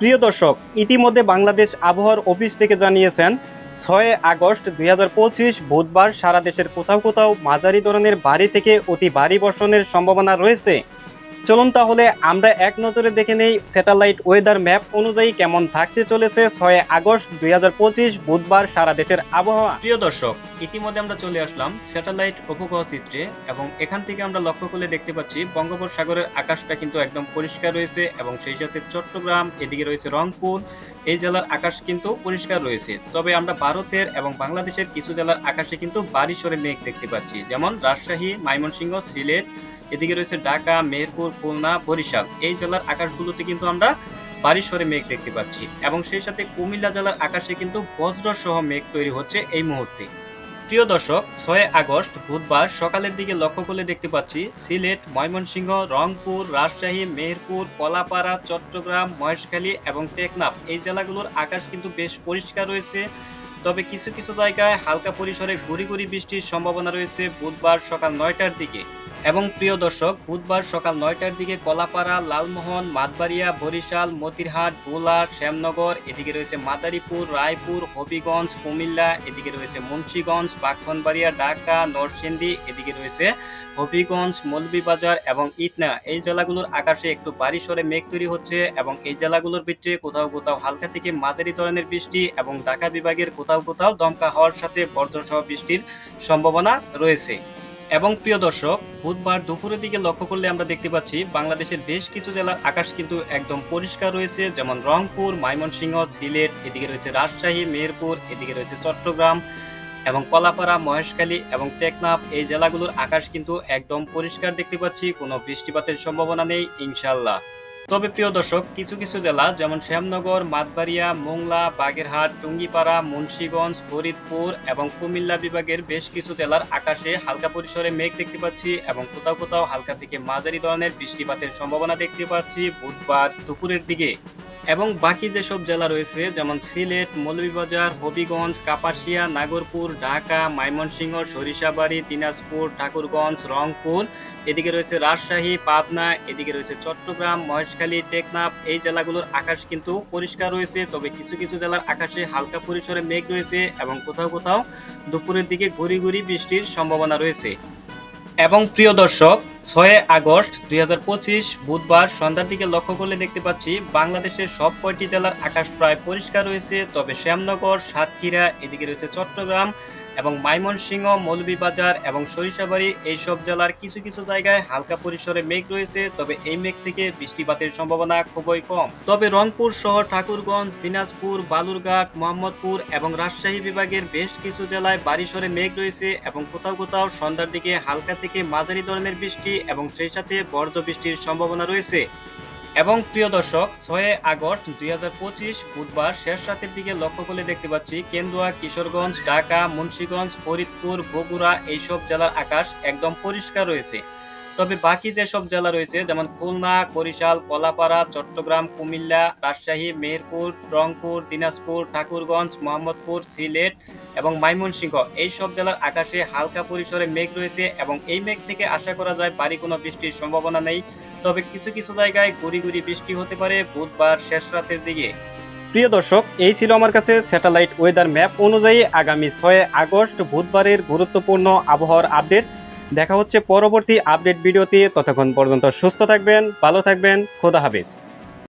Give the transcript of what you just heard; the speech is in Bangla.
প্রিয় দর্শক, ইতিমধ্যে বাংলাদেশ আবহাওয়ার অফিস থেকে জানিয়েছেন, ছয় আগস্ট দুই হাজার পঁচিশ বুধবার সারা দেশের কোথাও কোথাও মাঝারি ধরনের বাড়ি থেকে অতি ভারী বর্ষণের সম্ভাবনা রয়েছে। চলুন তাহলে আমরা এক নজরে দেখে নেই স্যাটেলাইট ওয়েদার ম্যাপ অনুযায়ী কেমন থাকতে চলেছে ছয় আগস্ট দুই বুধবার সারা দেশের আবহাওয়া। প্রিয় দর্শক, ইতিমধ্যে আমরা চলে আসলাম স্যাটেলাইট উপগ্রহ চিত্রে এবং এখান থেকে আমরা লক্ষ্য করলে দেখতে পাচ্ছি বঙ্গোপসাগরের আকাশটা কিন্তু একদম পরিষ্কার রয়েছে এবং সেই সাথে চট্টগ্রাম, এদিকে রয়েছে রংপুর, এই জেলার আকাশ কিন্তু পরিষ্কার রয়েছে। তবে আমরা ভারতের এবং বাংলাদেশের কিছু জেলার আকাশে কিন্তু বারিশরে মেঘ দেখতে পাচ্ছি। যেমন রাজশাহী, ময়মনসিংহ, সিলেট এদিকে রয়েছে ঢাকা মেহেরপুর খুলনা, বরিশাল। এই জেলার আকাশগুলোতে কিন্তু আমরা বারিশরে মেঘ দেখতে পাচ্ছি এবং সেই সাথে কুমিল্লা জেলার আকাশে কিন্তু বজ্র সহ মেঘ তৈরি হচ্ছে এই মুহূর্তে। প্রিয় দর্শক, ছয় আগস্ট, বুধবার সকালের দিকে লক্ষ্য করলে দেখতে পাচ্ছি সিলেট, ময়মনসিংহ, রংপুর, রাজশাহী মেহেরপুর কলাপাড়া, চট্টগ্রাম, মহেশখালী এবং টেকনাফ। এই জেলাগুলোর আকাশ কিন্তু বেশ পরিষ্কার রয়েছে। তবে কিছু কিছু জায়গায় হালকা পরিসরে গুড়ি গুড়ি বৃষ্টির সম্ভাবনা রয়েছে বুধবার সকাল নয়টার দিকে। এবং প্রিয় দর্শক, বুধবার সকাল নয়টার দিকে কলাপাড়া, লালমোহন, মাতবাড়িয়া, বরিশাল, মতিরহাট ভোলা শ্যামনগর, এদিকে রয়েছে মাদারীপুর, রায়পুর, হবিগঞ্জ, কুমিল্লা, এদিকে রয়েছে মুন্সীগঞ্জ বাগখনবাড়িয়া ঢাকা, নরসিংদী, এদিকে রয়েছে হবিগঞ্জ, মৌলভীবাজার এবং ইটনা এই জেলাগুলোর আকাশে একটু বাড়ি সরে মেঘ তৈরি হচ্ছে এবং এই জেলাগুলোর ভিতরে কোথাও কোথাও হালকা থেকে মাঝারি ধরনের বৃষ্টি এবং ঢাকা বিভাগের কোথাও কোথাও দমকা হওয়ার সাথে বর্জ্যসহ বৃষ্টির সম্ভাবনা রয়েছে। এবং প্রিয় দর্শক, বুধবার দুপুরের দিকে লক্ষ্য করলে আমরা দেখতে পাচ্ছি, বাংলাদেশের বেশ কিছু জেলার আকাশ কিন্তু একদম পরিষ্কার রয়েছে। যেমন রংপুর, ময়মনসিংহ, সিলেট, এদিকে রয়েছে রাজশাহী মেহেরপুর এদিকে রয়েছে চট্টগ্রাম এবং কলাপাড়া, মহেশখালী এবং টেকনাফ। এই জেলাগুলোর আকাশ কিন্তু একদম পরিষ্কার দেখতে পাচ্ছি, কোনো বৃষ্টিপাতের সম্ভাবনা নেই ইনশাল্লাহ তবে প্রিয় দর্শক, কিছু কিছু জেলা, যেমন শ্যামনগর, মাতবাড়িয়া, মোংলা, বাগেরহাট, টুঙ্গিপাড়া, মুন্সীগঞ্জ, ফরিদপুর এবং কুমিল্লা বিভাগের বেশ কিছু জেলার আকাশে হালকা পরিসরে মেঘ দেখতে পাচ্ছি এবং কোথাও কোথাও হালকা থেকে মাঝারি ধরনের বৃষ্টিপাতের সম্ভাবনা দেখতে পাচ্ছি বুধবার দুপুরের দিকে। এবং বাকি যেসব জেলা রয়েছে, যেমন সিলেট, মৌলভীবাজার, হবিগঞ্জ, কাপাসিয়া, নাগরপুর, ঢাকা, ময়মনসিংহ, সরিষাবাড়ি, দিনাজপুর, ঠাকুরগঞ্জ, রংপুর। এদিকে রয়েছে রাজশাহী, পাবনা, এদিকে রয়েছে চট্টগ্রাম, মহেশখালী, টেকনাফ। এই জেলাগুলোর আকাশ কিন্তু পরিষ্কার রয়েছে, তবে কিছু কিছু জেলার আকাশে হালকা পরিসরে মেঘ রয়েছে এবং কোথাও কোথাও দুপুরের দিকে ঘুরি ঘুরি বৃষ্টির সম্ভাবনা রয়েছে। এবং প্রিয় দর্শক, ছয় আগস্ট দুই হাজার পঁচিশ বুধবার সন্ধ্যার দিকে লক্ষ্য করলে দেখতে পাচ্ছি, বাংলাদেশের সব কয়টি জেলার আকাশ প্রায় পরিষ্কার রয়েছে, তবে শ্যামনগর, সাতক্ষীরা, এদিকে রয়েছে চট্টগ্রাম এবং ময়মনসিংহ, মৌলভীবাজার এবং সরিষাবাড়ি এইসব জেলার কিছু কিছু জায়গায় হালকা পরিসরে মেঘ রয়েছে, তবে এই মেঘ থেকে বৃষ্টিপাতের সম্ভাবনা খুবই কম। তবে রংপুর সহ ঠাকুরগঞ্জ, দিনাজপুর, বালুরঘাট, মোহাম্মদপুর এবং রাজশাহী বিভাগের বেশ কিছু জেলায় বারিশরে মেঘ রয়েছে এবং কোথাও কোথাও সন্ধ্যার দিকে হালকা থেকে মাঝারি ধরনের বৃষ্টি এবং সেই সাথে বর্জ্য বৃষ্টির সম্ভাবনা রয়েছে। এবং প্রিয় দর্শক, ছয় আগস্ট দুই হাজার পঁচিশ বুধবার শেষ রাতের দিকে লক্ষ্য করলে দেখতে পাচ্ছি কেন্দুয়া, কিশোরগঞ্জ, ঢাকা, মুন্সীগঞ্জ, ফরিদপুর, বগুড়া এইসব জেলার আকাশ একদম পরিষ্কার রয়েছে। তবে বাকি যেসব জেলা রয়েছে, যেমন খুলনা, বরিশাল, কলাপাড়া, চট্টগ্রাম, কুমিল্লা, রাজশাহী, মেহেরপুর, রংপুর, দিনাজপুর, ঠাকুরগঞ্জ, মোহাম্মদপুর, সিলেট এবং ময়মনসিংহ এই সব জেলার আকাশে হালকা পরিসরে মেঘ রয়েছে এবং এই মেঘ থেকে আশা করা যায় ভারী কোনো বৃষ্টির সম্ভাবনা নেই। তবে কিছু কিছু জায়গায় গুড়ি গুড়ি বৃষ্টি হতে পারে বুধবার শেষ রাতের দিকে। প্রিয় দর্শক, এই ছিল আমার কাছে স্যাটেলাইট ওয়েদার ম্যাপ অনুযায়ী আগামী ছয় আগস্ট বুধবারের গুরুত্বপূর্ণ আবহাওয়ার আপডেট। দেখা হচ্ছে পরবর্তী আপডেট ভিডিওতে। ততক্ষণ পর্যন্ত সুস্থ থাকবেন, ভালো থাকবেন, খোদা হাফিজ।